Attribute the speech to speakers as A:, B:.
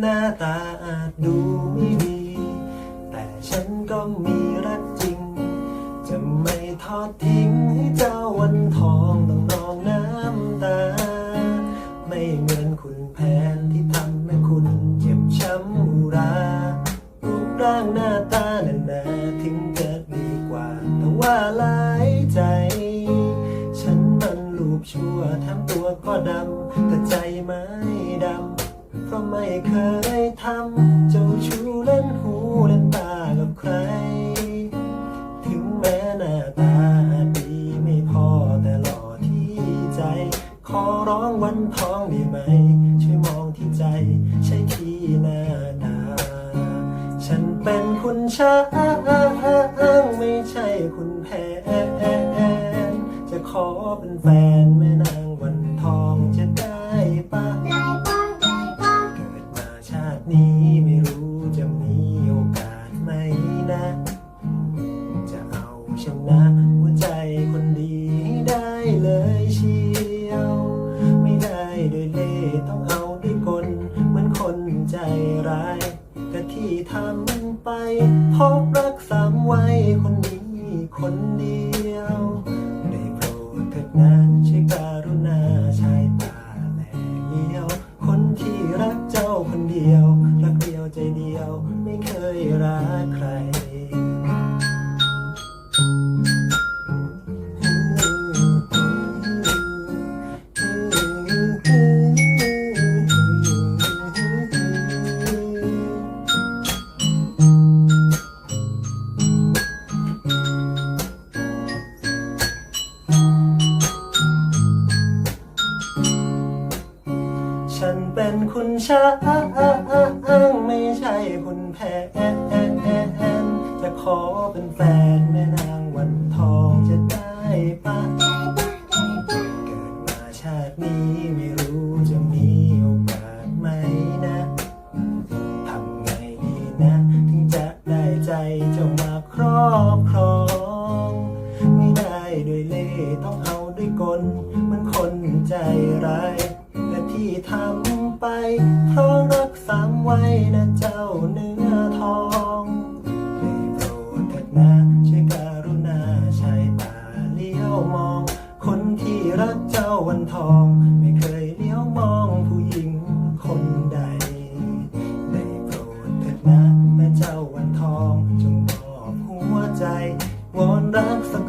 A: หน้าตาอาจดูไม่ดี แต่ฉันก็มีรักจริง จะไม่ทอดทิ้งให้เจ้าวันทองต้องนองน้ำตา ไม่เหมือนคุณแผนที่ทำให้คุณเจ็บช้ำรารูปร่างหน้าตานั่นนาถึงจะดีกว่า แต่ว่าหลายใจ ฉันมันรูปชั่วทั้งตัวก็ดำ ไม่เคยทำเจ้าชู้เล่นหูเล่นตากับใคร ถึงแม้หน้าตาดีไม่พอแต่หล่อที่ใจ ขอร้องวันทองได้ไหม ช่วยมองที่ใจ ใช่ที่หน้าตา ฉันเป็นคุณช้างไม่ใช่คุณแผนจะขอเป็นแฟน นะ หัวใจคนดีได้เลยเชียว ไม่ได้โดยเล่ต้องเอาด้วยกลเหมือนคนใจร้ายแต่ที่ทำไปเพราะรักสามไว้คนนี้คนเดียว ได้โปรดเถิดนะช่วยกา ฉันเป็นคุณช้างไม่ใช่คุณแผนจะขอเป็นแฟนแม่นางวันทองจะได้ปะได้
B: ป้อง
A: ได้ป้องเกิดมาชาตินี้ไม่รู้จะมีโอกาสไหมนะทำไงดีนะ ถึงจะได้ใจเจ้ามาครอบครอง ไม่ได้ด้วยเล่ต้องเอาด้วยกลเหมือนคนใจร้าย ที่ทำไป เพราะรักสามไว้นะเจ้าเนื้อทองให้โปรดเถิดนะช่วการุณาชายตาเลี้ยวมอง คนที่รักเจ้าวันทอง ไม่เคยเลี้ยวมองผู้หญิงคนใดในโปรดเถิดนะแม่เจ้าวันทอง จงมอบหัวใจวอนรักสัก